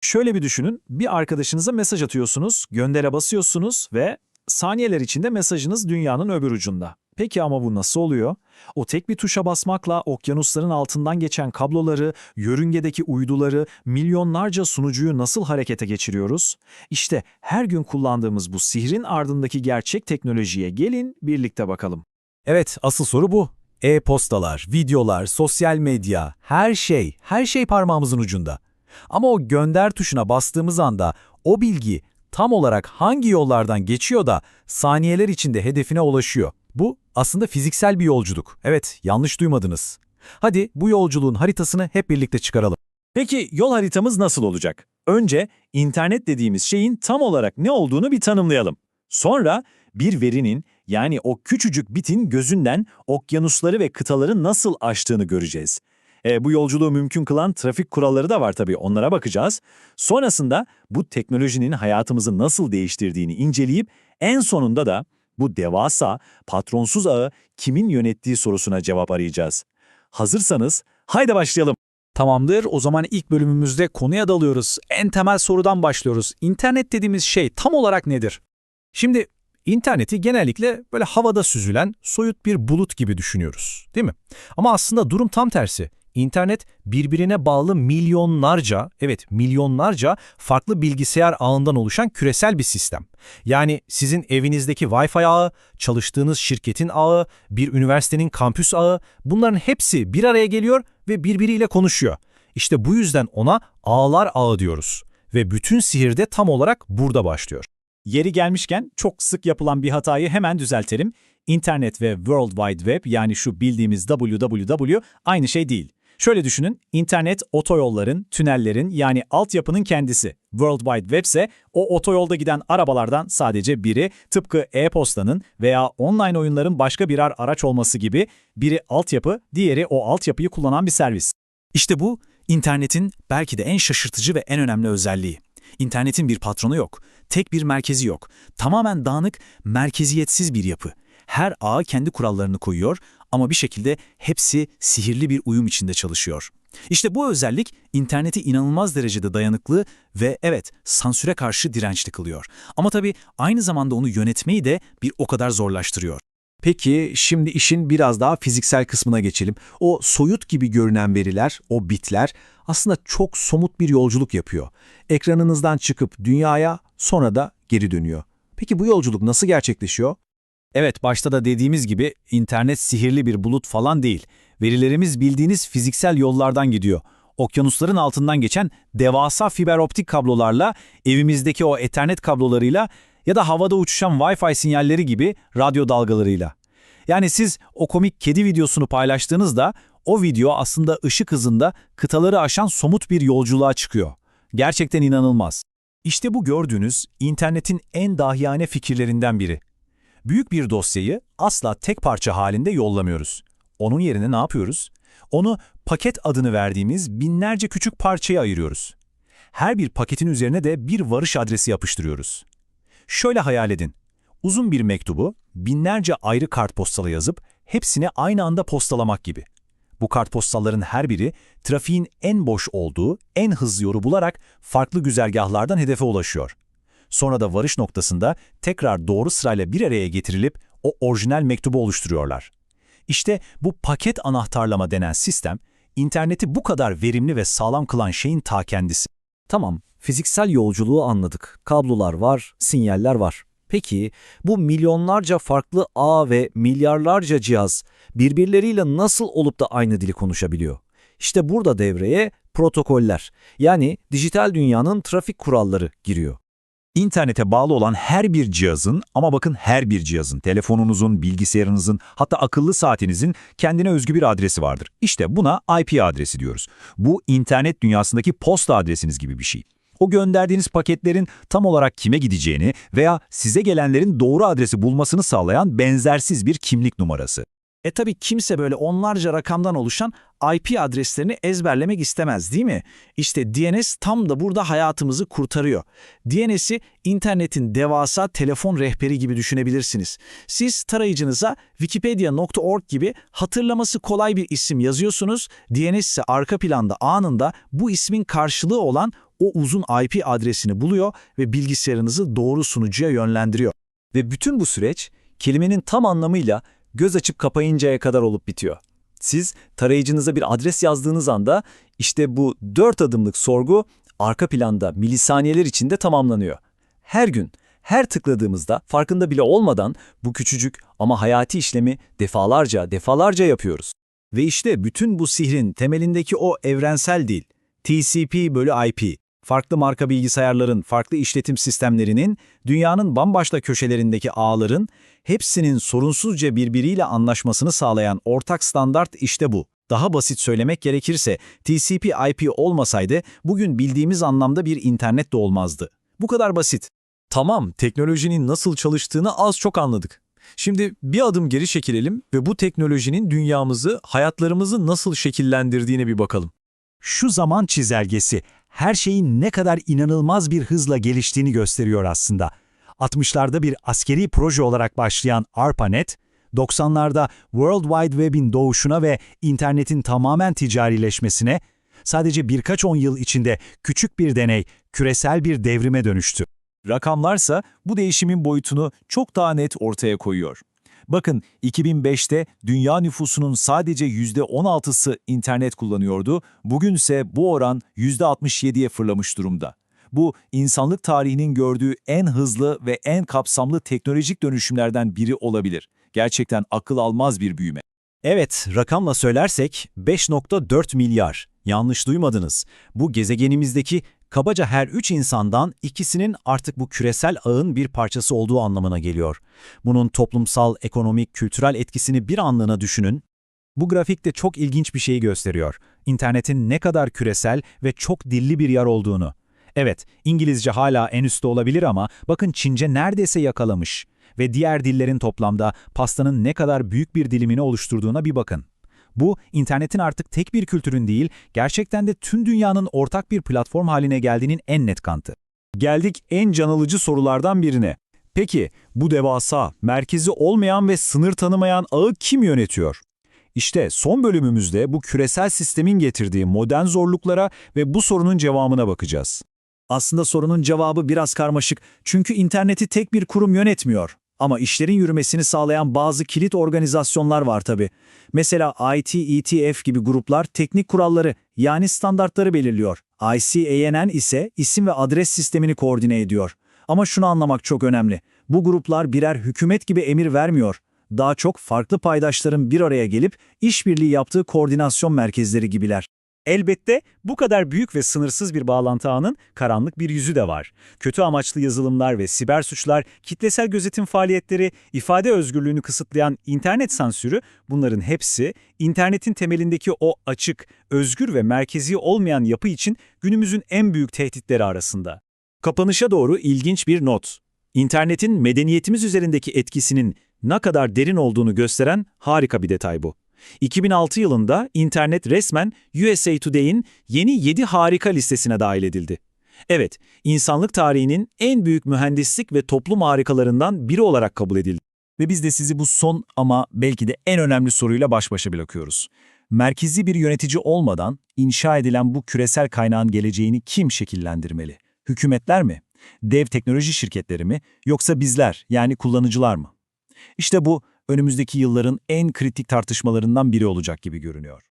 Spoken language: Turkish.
Şöyle bir düşünün, bir arkadaşınıza mesaj atıyorsunuz, göndere basıyorsunuz ve saniyeler içinde mesajınız dünyanın öbür ucunda. Peki ama bu nasıl oluyor? O tek bir tuşa basmakla okyanusların altından geçen kabloları, yörüngedeki uyduları, milyonlarca sunucuyu nasıl harekete geçiriyoruz? İşte her gün kullandığımız bu sihrin ardındaki gerçek teknolojiye gelin birlikte bakalım. Evet, asıl soru bu. E-postalar, videolar, sosyal medya, her şey, her şey parmağımızın ucunda. Ama o gönder tuşuna bastığımız anda o bilgi tam olarak hangi yollardan geçiyor da saniyeler içinde hedefine ulaşıyor. Bu aslında fiziksel bir yolculuk. Evet, yanlış duymadınız. Hadi bu yolculuğun haritasını hep birlikte çıkaralım. Peki yol haritamız nasıl olacak? Önce internet dediğimiz şeyin tam olarak ne olduğunu bir tanımlayalım. Sonra bir verinin yani o küçücük bitin gözünden okyanusları ve kıtaları nasıl aştığını göreceğiz. E, bu yolculuğu mümkün kılan trafik kuralları da var tabii onlara bakacağız. Sonrasında bu teknolojinin hayatımızı nasıl değiştirdiğini inceleyip en sonunda da bu devasa, patronsuz ağı kimin yönettiği sorusuna cevap arayacağız. Hazırsanız haydi başlayalım. Tamamdır, o zaman ilk bölümümüzde konuya dalıyoruz. En temel sorudan başlıyoruz. İnternet dediğimiz şey tam olarak nedir? Şimdi interneti genellikle böyle havada süzülen soyut bir bulut gibi düşünüyoruz, değil mi? Ama aslında durum tam tersi. İnternet birbirine bağlı milyonlarca, evet milyonlarca farklı bilgisayar ağından oluşan küresel bir sistem. Yani sizin evinizdeki Wi-Fi ağı, çalıştığınız şirketin ağı, bir üniversitenin kampüs ağı bunların hepsi bir araya geliyor ve birbiriyle konuşuyor. İşte bu yüzden ona ağlar ağı diyoruz. Ve bütün sihir de tam olarak burada başlıyor. Yeri gelmişken çok sık yapılan bir hatayı hemen düzeltelim. İnternet ve World Wide Web yani şu bildiğimiz www aynı şey değil. Şöyle düşünün, internet otoyolların, tünellerin yani altyapının kendisi. World Wide Web ise o otoyolda giden arabalardan sadece biri, tıpkı e-postanın veya online oyunların başka birer araç olması gibi biri altyapı, diğeri o altyapıyı kullanan bir servis. İşte bu internetin belki de en şaşırtıcı ve en önemli özelliği. İnternetin bir patronu yok, tek bir merkezi yok. Tamamen dağınık, merkeziyetsiz bir yapı. Her ağ kendi kurallarını koyuyor ama bir şekilde hepsi sihirli bir uyum içinde çalışıyor. İşte bu özellik interneti inanılmaz derecede dayanıklı ve evet sansüre karşı dirençli kılıyor. Ama tabii aynı zamanda onu yönetmeyi de bir o kadar zorlaştırıyor. Peki şimdi işin biraz daha fiziksel kısmına geçelim. O soyut gibi görünen veriler, o bitler aslında çok somut bir yolculuk yapıyor. Ekranınızdan çıkıp dünyaya sonra da geri dönüyor. Peki bu yolculuk nasıl gerçekleşiyor? Evet, başta da dediğimiz gibi internet sihirli bir bulut falan değil. Verilerimiz bildiğiniz fiziksel yollardan gidiyor. Okyanusların altından geçen devasa fiber optik kablolarla, evimizdeki o ethernet kablolarıyla ya da havada uçuşan Wi-Fi sinyalleri gibi radyo dalgalarıyla. Yani siz o komik kedi videosunu paylaştığınızda o video aslında ışık hızında kıtaları aşan somut bir yolculuğa çıkıyor. Gerçekten inanılmaz. İşte bu gördüğünüz internetin en dahiyane fikirlerinden biri. Büyük bir dosyayı asla tek parça halinde yollamıyoruz. Onun yerine ne yapıyoruz? Onu paket adını verdiğimiz binlerce küçük parçaya ayırıyoruz. Her bir paketin üzerine de bir varış adresi yapıştırıyoruz. Şöyle hayal edin. Uzun bir mektubu binlerce ayrı kartpostala yazıp hepsini aynı anda postalamak gibi. Bu kartpostalların her biri trafiğin en boş olduğu, en hızlı yolu bularak farklı güzergahlardan hedefe ulaşıyor. Sonra da varış noktasında tekrar doğru sırayla bir araya getirilip o orijinal mektubu oluşturuyorlar. İşte bu paket anahtarlama denen sistem, interneti bu kadar verimli ve sağlam kılan şeyin ta kendisi. Tamam, fiziksel yolculuğu anladık. Kablolar var, sinyaller var. Peki bu milyonlarca farklı ağ ve milyarlarca cihaz birbirleriyle nasıl olup da aynı dili konuşabiliyor? İşte burada devreye protokoller yani dijital dünyanın trafik kuralları giriyor. İnternete bağlı olan her bir cihazın ama bakın her bir cihazın, telefonunuzun, bilgisayarınızın hatta akıllı saatinizin kendine özgü bir adresi vardır. İşte buna IP adresi diyoruz. Bu internet dünyasındaki posta adresiniz gibi bir şey. O gönderdiğiniz paketlerin tam olarak kime gideceğini veya size gelenlerin doğru adresi bulmasını sağlayan benzersiz bir kimlik numarası. E tabi kimse böyle onlarca rakamdan oluşan IP adreslerini ezberlemek istemez değil mi? İşte DNS tam da burada hayatımızı kurtarıyor. DNS'i internetin devasa telefon rehberi gibi düşünebilirsiniz. Siz tarayıcınıza wikipedia.org gibi hatırlaması kolay bir isim yazıyorsunuz. DNS ise arka planda anında bu ismin karşılığı olan o uzun IP adresini buluyor ve bilgisayarınızı doğru sunucuya yönlendiriyor. Ve bütün bu süreç kelimenin tam anlamıyla göz açıp kapayıncaya kadar olup bitiyor. Siz tarayıcınıza bir adres yazdığınız anda işte bu dört adımlık sorgu arka planda milisaniyeler içinde tamamlanıyor. Her gün, her tıkladığımızda farkında bile olmadan bu küçücük ama hayati işlemi defalarca defalarca yapıyoruz. Ve işte bütün bu sihrin temelindeki o evrensel dil, TCP bölü IP, farklı marka bilgisayarların, farklı işletim sistemlerinin, dünyanın bambaşka köşelerindeki ağların, hepsinin sorunsuzca birbiriyle anlaşmasını sağlayan ortak standart işte bu. Daha basit söylemek gerekirse, TCP/IP olmasaydı bugün bildiğimiz anlamda bir internet de olmazdı. Bu kadar basit. Tamam, teknolojinin nasıl çalıştığını az çok anladık. Şimdi bir adım geri çekilelim ve bu teknolojinin dünyamızı, hayatlarımızı nasıl şekillendirdiğine bir bakalım. Şu zaman çizelgesi her şeyin ne kadar inanılmaz bir hızla geliştiğini gösteriyor aslında. 60'larda bir askeri proje olarak başlayan ARPANET, 90'larda World Wide Web'in doğuşuna ve internetin tamamen ticarileşmesine, sadece birkaç on yıl içinde küçük bir deney, küresel bir devrime dönüştü. Rakamlarsa bu değişimin boyutunu çok daha net ortaya koyuyor. Bakın 2005'te dünya nüfusunun sadece %16'sı internet kullanıyordu, bugünse bu oran %67'ye fırlamış durumda. Bu insanlık tarihinin gördüğü en hızlı ve en kapsamlı teknolojik dönüşümlerden biri olabilir. Gerçekten akıl almaz bir büyüme. Evet, rakamla söylersek 5.4 milyar. Yanlış duymadınız. Bu gezegenimizdeki kabaca her 3 insandan ikisinin artık bu küresel ağın bir parçası olduğu anlamına geliyor. Bunun toplumsal, ekonomik, kültürel etkisini bir anlığına düşünün. Bu grafikte çok ilginç bir şeyi gösteriyor. İnternetin ne kadar küresel ve çok dilli bir yer olduğunu. Evet, İngilizce hala en üstte olabilir ama bakın Çince neredeyse yakalamış. Ve diğer dillerin toplamda pastanın ne kadar büyük bir dilimini oluşturduğuna bir bakın. Bu, internetin artık tek bir kültürün değil, gerçekten de tüm dünyanın ortak bir platform haline geldiğinin en net kanıtı. Geldik en can alıcı sorulardan birine. Peki bu devasa, merkezi olmayan ve sınır tanımayan ağı kim yönetiyor? İşte son bölümümüzde bu küresel sistemin getirdiği modern zorluklara ve bu sorunun cevabına bakacağız. Aslında sorunun cevabı biraz karmaşık çünkü interneti tek bir kurum yönetmiyor. Ama işlerin yürümesini sağlayan bazı kilit organizasyonlar var tabii. Mesela ITETF gibi gruplar teknik kuralları yani standartları belirliyor. ICANN ise isim ve adres sistemini koordine ediyor. Ama şunu anlamak çok önemli. Bu gruplar birer hükümet gibi emir vermiyor. Daha çok farklı paydaşların bir araya gelip işbirliği yaptığı koordinasyon merkezleri gibiler. Elbette bu kadar büyük ve sınırsız bir bağlantı ağının karanlık bir yüzü de var. Kötü amaçlı yazılımlar ve siber suçlar, kitlesel gözetim faaliyetleri, ifade özgürlüğünü kısıtlayan internet sansürü bunların hepsi internetin temelindeki o açık, özgür ve merkezi olmayan yapı için günümüzün en büyük tehditleri arasında. Kapanışa doğru ilginç bir not. İnternetin medeniyetimiz üzerindeki etkisinin ne kadar derin olduğunu gösteren harika bir detay bu. 2006 yılında internet resmen USA Today'in yeni 7 harika listesine dahil edildi. Evet, insanlık tarihinin en büyük mühendislik ve toplum harikalarından biri olarak kabul edildi. Ve biz de sizi bu son ama belki de en önemli soruyla baş başa bırakıyoruz. Merkezi bir yönetici olmadan inşa edilen bu küresel kaynağın geleceğini kim şekillendirmeli? Hükümetler mi? Dev teknoloji şirketleri mi? Yoksa bizler yani kullanıcılar mı? İşte bu önümüzdeki yılların en kritik tartışmalarından biri olacak gibi görünüyor.